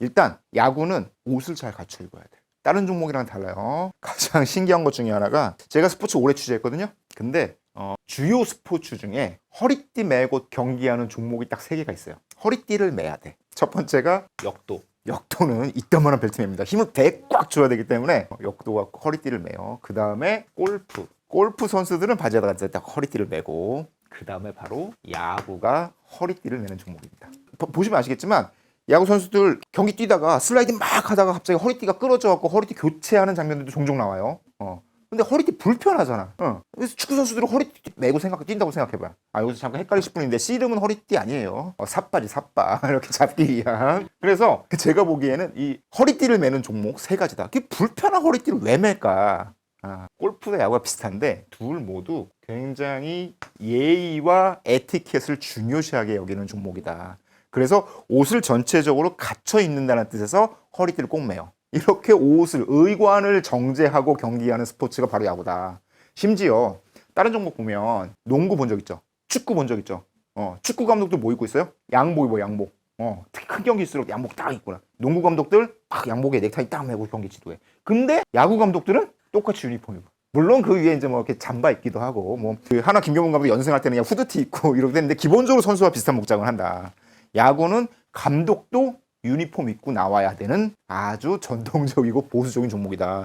일단 야구는 옷을 잘 갖춰 입어야 돼. 다른 종목이랑 달라요. 가장 신기한 것 중에 하나가 제가 스포츠 오래 취재했거든요. 근데 어, 주요 스포츠 중에 허리띠 매고 경기하는 종목이 딱 세 개가 있어요. 허리띠를 매야 돼. 첫 번째가 역도. 역도는 이따만한 벨트입니다. 힘을 배꽉 줘야 되기 때문에 역도가 허리띠를 매요. 그 다음에 골프. 골프 선수들은 바지에다가 딱 허리띠를 매고 그 다음에 바로 야구가 허리띠를 매는 종목입니다. 보- 보시면 아시겠지만 야구 선수들 경기 뛰다가 슬라이드 막 하다가 갑자기 허리띠가 끊어져 갖고 허리띠 교체하는 장면들도 종종 나와요. 어. 근데 허리띠 불편하잖아. 어. 그래서 축구 선수들은 허리띠 매고 생각 뛴다고 생각해봐. 아 여기서 잠깐 헷갈리실 분인데 씨름은 허리띠 아니에요. 어, 삿발이 삿발 이렇게 잡기 위한. 그래서 제가 보기에는 이 허리띠를 매는 종목 세 가지다. 그게 불편한 허리띠를 왜 맬까? 아, 골프와 야구가 비슷한데 둘 모두 굉장히 예의와 에티켓을 중요시하게 여기는 종목이다. 그래서 옷을 전체적으로 갖춰 입는다는 뜻에서 허리띠를 꼭 매요. 이렇게 옷을 의관을 정제하고 경기하는 스포츠가 바로 야구다. 심지어 다른 종목 보면 농구 본 적 있죠. 축구 본 적 있죠. 어, 축구 감독들 뭐 입고 있어요? 양복 입어 양복. 어, 특히 큰 경기일수록 양복 딱 입구나. 농구 감독들 딱 양복에 넥타이 딱 매고 경기 지도해. 근데 야구 감독들은 똑같이 유니폼 입어. 물론 그 위에 이제 뭐 이렇게 잠바 입기도 하고 뭐 그 하나 김경문 감독 연승할 때는 그냥 후드티 입고 이렇게 됐는데 기본적으로 선수와 비슷한 복장을 한다. 야구는 감독도 유니폼 입고 나와야 되는 아주 전통적이고 보수적인 종목이다.